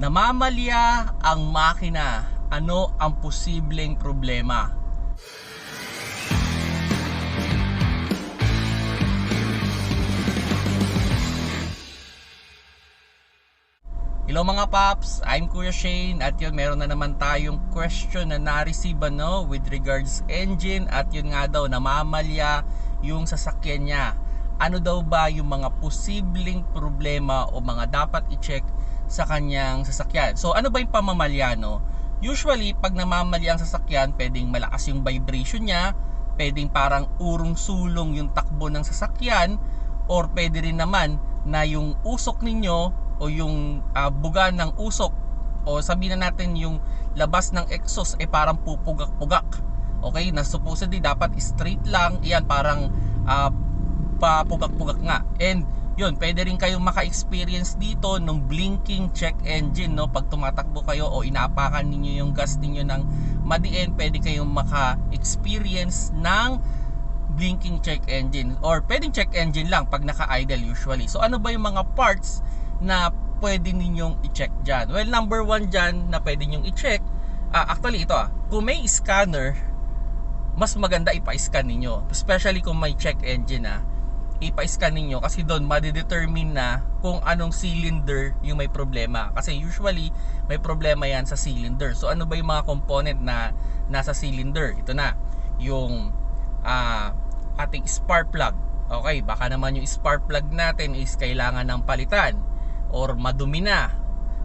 Namamalya ang makina. Ano ang posibleng problema? Hello mga paps, I'm Kuya Shane at yun meron na naman tayong question na na-receive ano with regards engine at yun nga daw namamalya yung sasakyan niya. Ano daw ba yung mga posibleng problema o mga dapat i-check sa kanyang sasakyan? So ano ba yung pamamalya no? Usually pag namamalya ang sasakyan, pwedeng malakas yung vibration niya, pwedeng parang urong sulong yung takbo ng sasakyan or pwede rin naman na yung usok ninyo o yung ah, buga ng usok o sabihin na natin yung labas ng exhaust ay parang pupugak-pugak. Okay, na supposedly dapat straight lang, iyan parang ah, papugak-pugak nga. And yun, pwede rin kayong maka-experience dito ng blinking check engine no pag tumatakbo kayo o inaapakan ninyo yung gas ninyo ng madiin, pwede kayong maka-experience ng blinking check engine or pwedeng check engine lang pag naka-idle usually. So ano ba yung mga parts na pwede ninyong i-check dyan? Well, number one dyan na pwede ninyong i-check, ah, actually ito ah, kung may scanner, mas maganda ipa-scan ninyo. Especially kung may check engine ah, ipa-scan ninyo kasi doon madidetermine na kung anong cylinder yung may problema. Kasi usually, may problema yan sa cylinder. So ano ba yung mga component na nasa cylinder? Ito na, yung ah, ating spark plug. Okay, baka naman yung spark plug natin is kailangan ng palitan or madumi na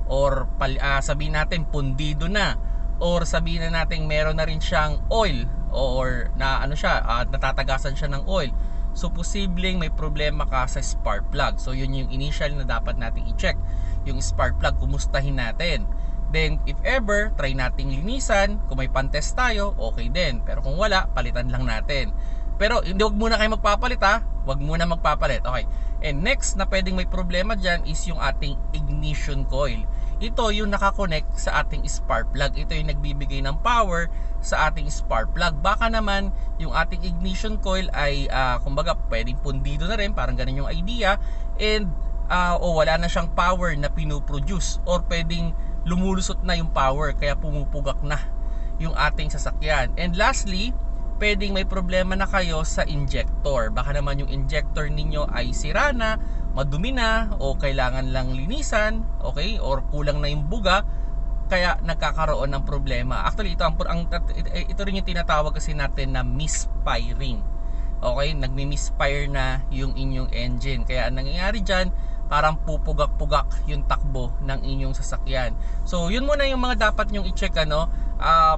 or ah, sabihin natin pundido na or sabihin na natin meron na rin siyang oil or na ano siya ah, natatagasan siya ng oil so posibleng may problema ka sa spark plug. So yun yung initial na dapat nating i-check. Yung spark plug kumustahin natin. Then if ever try nating linisan. Kung may pantest tayo okay din. Pero kung wala palitan lang natin. Pero hindi wag muna kayo magpapalit ha? Wag muna magpapalit. Okay. And next na pwedeng may problema dyan is yung ating ignition coil ito yung nakakonect sa ating spark plug. Ito yung nagbibigay ng power sa ating spark plug. Baka naman yung ating ignition coil ay ah, kumbaga pwedeng pundido na rin. Parang ganun yung idea. And ah, o wala na siyang power na pinuproduce or pwedeng lumulusot na yung power kaya pumupugak na yung ating sasakyan. And lastly pwedeng may problema na kayo sa injector. Baka naman yung injector ninyo ay sira na, madumi na, o kailangan lang linisan, okay? Or kulang na yung buga, kaya nagkakaroon ng problema. Actually, ito, ang, ang, ito rin yung tinatawag kasi natin na misfiring. Okay? Nagmi-misfire na yung inyong engine. Kaya ang nangyayari dyan, parang pupugak-pugak yung takbo ng inyong sasakyan. So, yun muna yung mga dapat nyong i-check ano. Ah,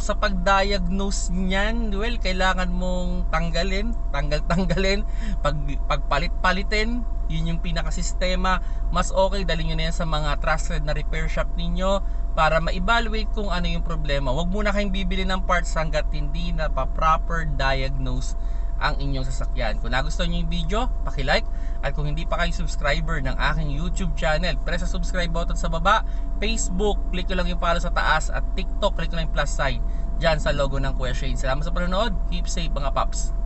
sa pag-diagnose niyan, well, kailangan mong tanggalin, tanggal-tanggalin, pag pagpalit-palitin, yun yung pinaka-sistema. Mas okay dali niyo na yan sa mga trusted na repair shop ninyo para ma-evaluate kung ano yung problema. Huwag muna kayong bibili ng parts hanggat hindi na pa proper diagnose ang inyong sasakyan. Kung nagustuhan niyo yung video, paki-like at kung hindi pa kayo subscriber ng aking YouTube channel, press sa subscribe button sa baba. Facebook, click ko lang yung follow sa taas at TikTok, click ko lang yung plus sign dyan sa logo ng Kuya Shane. Salamat sa panonood. Keep safe mga paps.